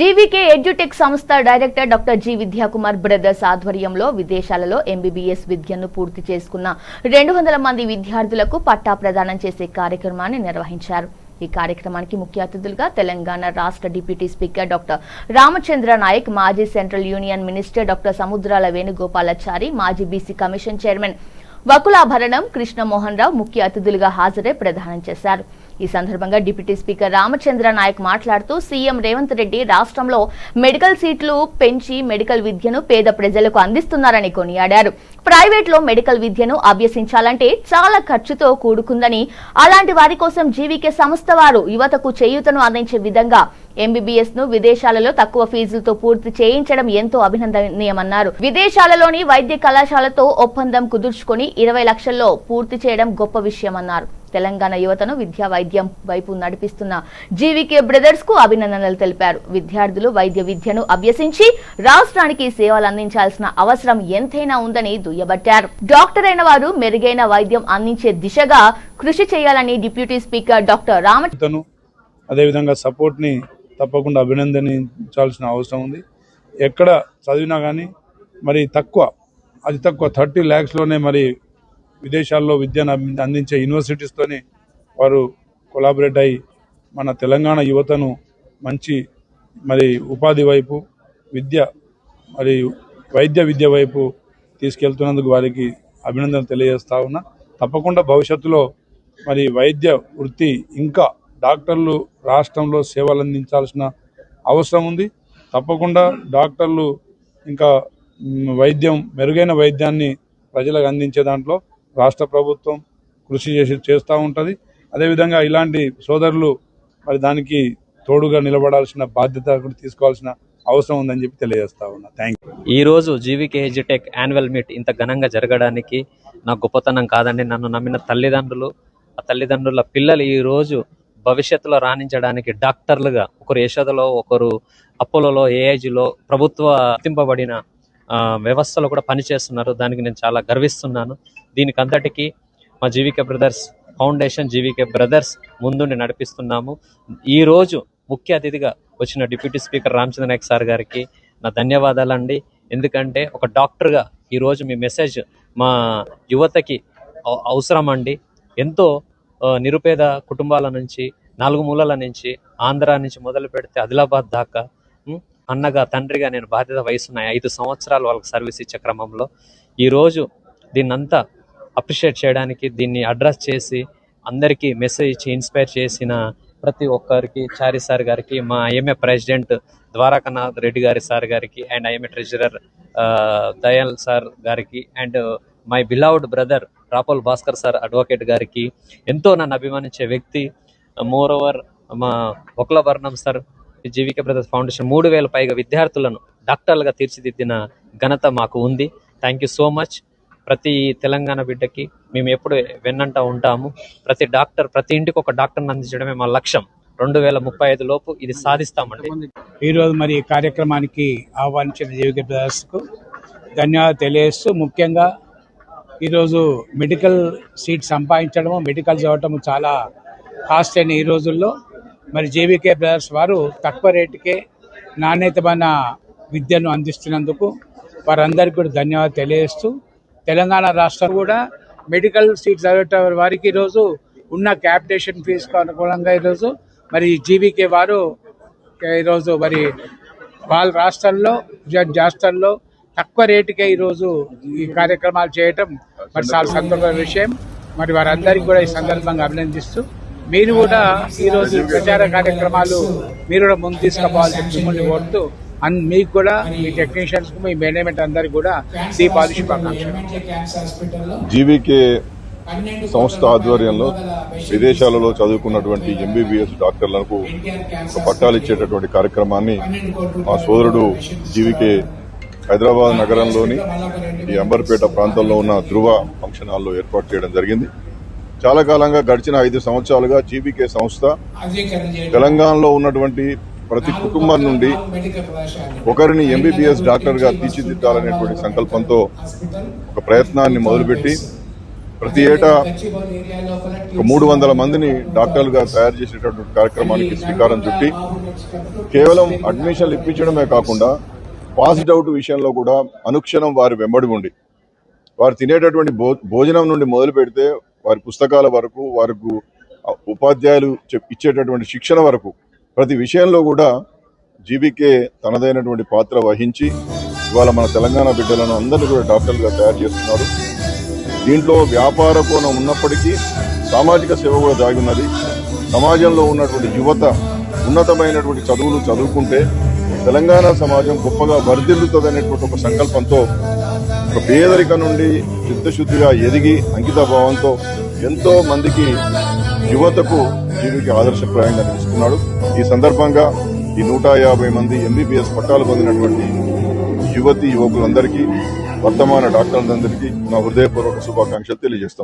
GVK edutech సంస్థ director doctor G Vidyakumar brothers ఆధ్వర్యంలో విదేశాలలో ఎంబీబీఎస్ విద్యను పూర్తి చేసుకున్న రెండు వందల మంది విద్యార్థులకు పట్టా ప్రదానం చేసే కార్యక్రమాన్ని నిర్వహించారు. ఈ కార్యక్రమానికి ముఖ్య అతిథులుగా తెలంగాణ రాష్ట్ర deputy speaker doctor Ramachandra Nayak మాజీ central union minister doctor Samudrala Venugopalachari మాజీ BC commission chairman Vakulabharanam Krishnamohan Rao ముఖ్య అతిథులుగా హాజరై ప్రదానం చేశారు. ఈ సందర్భంగా డిప్యూటీ స్పీకర్ రామచంద్ర నాయక్ మాట్లాడుతూ సీఎం రేవంత్ రెడ్డి రాష్ట్రంలో మెడికల్ సీట్లు పెంచి మెడికల్ విద్యను పేద ప్రజలకు అందిస్తున్నారని కొనియాడారు. ప్రైవేట్లో మెడికల్ విద్యను అభ్యసించాలంటే చాలా ఖర్చుతో కూడుకుందని అలాంటి వారి కోసం జీవీకే సంస్థ వారు యువతకు చేయూతను అందించే విధంగా ఎంబీబీఎస్ను విదేశాలలో తక్కువ ఫీజులతో పూర్తి చేయించడం ఎంతో అభినందనీయమన్నారు. విదేశాలలోని వైద్య కళాశాలతో ఒప్పందం కుదుర్చుకొని ఇరవై లక్షల్లో పూర్తి చేయడం గొప్ప విషయమన్నారు. తెలంగాణ యువతను విద్యా వైద్యం వైపు నడిపిస్తున్న జీవీకే బ్రదర్స్కు అభినందనలు తెలిపారు. విద్యార్థులు వైద్య విద్యను అభ్యసించి రాష్ట్రానికి సేవలు అందించాల్సిన అవసరం ఎంతైనా ఉందని దుయ్యబట్టారు. డాక్టర్ అయిన వారు మెరుగైన వైద్యం అందించే దిశగా కృషి చేయాలని డిప్యూటీ స్పీకర్ డాక్టర్ రామ తను అదేవిధంగా సపోర్ట్ని తప్పకుండా అభినందించాల్సిన అవసరం ఉంది. ఎక్కడ చదివినా కానీ మరి తక్కువ అతి తక్కువ థర్టీ ల్యాక్స్లోనే మరి విదేశాల్లో విద్యను అందించే యూనివర్సిటీస్తోనే వారు కొలాబరేట్ అయి మన తెలంగాణ యువతను మంచి మరి ఉపాధి వైపు విద్య మరి వైద్య విద్య వైపు తీసుకెళ్తున్నందుకు వారికి అభినందనలు తెలియజేస్తా ఉన్నా. తప్పకుండా భవిష్యత్తులో మరి వైద్య వృత్తి ఇంకా డాక్టర్లు రాష్ట్రంలో సేవలు అందించాల్సిన అవసరం ఉంది. తప్పకుండా డాక్టర్లు ఇంకా వైద్యం మెరుగైన వైద్యాన్ని ప్రజలకు అందించే దాంట్లో రాష్ట్ర ప్రభుత్వం కృషి చేసి చేస్తూ ఉంటుంది. అదేవిధంగా ఇలాంటి సోదరులు మరి దానికి తోడుగా నిలబడాల్సిన బాధ్యత కూడా తీసుకోవాల్సిన అవసరం ఉందని చెప్పి తెలియజేస్తా ఉన్నా. థ్యాంక్ యూ ఈ రోజు జీవీకే యాన్యువల్ మీట్ ఇంత ఘనంగా జరగడానికి నా గొప్పతనం కాదండి. నన్ను నమ్మిన తల్లిదండ్రులు ఆ తల్లిదండ్రుల పిల్లలు ఈ రోజు భవిష్యత్తులో రాణించడానికి డాక్టర్లుగా ఒకరు యశోదలో ఒకరు అపోలోలో ఏఐజిలో ప్రభుత్వ గుర్తింపబడిన ఆ, వ్యవస్థలో కూడా పనిచేస్తున్నారు. దానికి నేను చాలా గర్విస్తున్నాను. దీనికి అంతటికీ మా GVK brothers foundation GVK brothers ముందుండి నడిపిస్తున్నాము. ఈరోజు ముఖ్య అతిథిగా వచ్చిన deputy speaker Ramachandra Nayak sir గారికి నా ధన్యవాదాలండి. ఎందుకంటే ఒక డాక్టర్గా ఈరోజు మీ మెసేజ్ మా యువతకి అవసరం అండి ఎంతో నిరుపేద కుటుంబాల నుంచి నాలుగు మూలల నుంచి ఆంధ్ర నుంచి మొదలు పెడితే ఆదిలాబాద్ దాకా అన్నగా తండ్రిగా నేను బాధ్యత వహిస్తున్నాయి ఐదు సంవత్సరాలు వాళ్ళకి సర్వీస్ ఇచ్చే క్రమంలో ఈరోజు దీన్నంతా అప్రిషియేట్ చేయడానికి దీన్ని అడ్రస్ చేసి అందరికీ మెసేజ్ ఇచ్చి ఇన్స్పైర్ చేసిన ప్రతి ఒక్కరికి చారి సార్ గారికి మా ఐఎంఏ ప్రెసిడెంట్ ద్వారకానాథ్ రెడ్డి గారి సార్ గారికి and IMA treasurer Dayal sir గారికి and my beloved brother Rapal Bhaskar sir advocate గారికి ఎంతో నన్ను అభిమానించే వ్యక్తి మోర్ ఓవర్ మా ఒకలవర్ణం సార్ జీవిక బ్రదర్స్ ఫౌండేషన్ మూడు వేల పైగా విద్యార్థులను డాక్టర్లుగా తీర్చిదిద్దిన ఘనత మాకు ఉంది. Thank you so much. ప్రతి తెలంగాణ బిడ్డకి మేము ఎప్పుడు వెన్నంటా ఉంటాము. ప్రతి డాక్టర్ ప్రతి ఇంటికి ఒక డాక్టర్ని అందించడమే మా లక్ష్యం. రెండు వేల ముప్పై ఐదు లోపు ఇది సాధిస్తామండి. ఈరోజు మరి కార్యక్రమానికి ఆహ్వానించిన జీవిక బ్రదర్స్కు ధన్యవాదాలు తెలియజేస్తూ ముఖ్యంగా ఈరోజు మెడికల్ సీట్ సంపాదించడము మెడికల్ చదవటము చాలా కాస్ట్ అయిన ఈ రోజుల్లో. మరి జేవికే బ్రదర్స్ వారు తక్కువ రేటుకే నాణ్యతమైన విద్యను అందిస్తున్నందుకు వారందరికీ కూడా ధన్యవాదాలు తెలియజేస్తూ తెలంగాణ రాష్ట్రం కూడా మెడికల్ సీట్ చదివే వారికి ఈరోజు ఉన్న క్యాపిటేషన్ ఫీజుకు అనుగుణంగా ఈరోజు మరి జీవీకే వారు ఈరోజు మరి వాళ్ళ రాష్ట్రాల్లో రాష్ట్రంలో తక్కువ రేటుకే ఈరోజు ఈ కార్యక్రమాలు చేయటం మరి చాలా సందర్భ విషయం. మరి వారందరికీ కూడా ఈ సందర్భంగా అభినందిస్తూ మీరు కూడా ఈరోజు ప్రచార కార్యక్రమాలు మీరు కూడా ముందు తీసుకోవాల్సి మిమ్మల్ని కోరుతూ అన్ మీకు కూడా మీ టెక్నీషియన్స్ మీ మేనేజ్మెంట్ అందరికీ కూడా దీపావళి శుభాకాంక్షలు జీవీకే సంస్థ ఆధ్వర్యంలో విదేశాలలో చదువుకున్నటువంటి ఎంబీబీఎస్ డాక్టర్లకు ఒక పట్టాలు ఇచ్చేటటువంటి కార్యక్రమాన్ని మా సోదరుడు జీవీకే హైదరాబాద్ నగరంలోని ఈ అంబర్పేట ప్రాంతంలో ఉన్న ధృవ ఫంక్షన్ హాల్లో ఏర్పాటు చేయడం జరిగింది. చాలా కాలంగా గడిచిన ఐదు సంవత్సరాలుగా జీవీకే సంస్థ తెలంగాణలో ఉన్నటువంటి ప్రతి కుటుంబం నుండి ఒకరిని ఎంబీబీఎస్ డాక్టర్గా తీర్చిదిద్దాలనేటువంటి సంకల్పంతో ఒక ప్రయత్నాన్ని మొదలుపెట్టి ప్రతి ఏటా ఒక మూడు వందల మందిని డాక్టర్లుగా తయారు చేసేటటువంటి కార్యక్రమానికి శ్రీకారం చుట్టి కేవలం అడ్మిషన్లు ఇప్పించడమే కాకుండా పాస్డ్ అవుట్ విషయంలో కూడా అనుక్షణం వారి వెంబడి ఉండి వారు తినేటటువంటి భోజనం నుండి మొదలు పెడితే వారి పుస్తకాల వరకు వారికి ఉపాధ్యాయులు చెప్- ఇచ్చేటటువంటి శిక్షణ వరకు ప్రతి విషయంలో కూడా జీబీకే తనదైనటువంటి పాత్ర వహించి ఇవాళ మన తెలంగాణ బిడ్డలను అందరినీ కూడా డాక్టర్లుగా తయారు చేస్తున్నారు. దీంట్లో వ్యాపార కోణం ఉన్నప్పటికీ సామాజిక సేవ కూడా దాగి ఉన్నది. సమాజంలో ఉన్నటువంటి యువత ఉన్నతమైనటువంటి చదువులు చదువుకుంటే తెలంగాణ సమాజం గొప్పగా వర్ధిల్లుతుంది అనేటువంటి ఒక సంకల్పంతో ఒక పేదరిక నుండి చిత్తశుద్ధిగా ఎదిగి అంకిత భావంతో ఎంతో మందికి యువతకు జీవికి ఆదర్శప్రాయంగా నిలుస్తున్నాడు. ఈ సందర్భంగా ఈ నూట యాభై మంది ఎంబీబీఎస్ పట్టాలు పొందినటువంటి యువతి యువకులందరికీ వర్తమాన డాక్టర్లందరికీ నా హృదయపూర్వక శుభాకాంక్షలు తెలియజేస్తాం.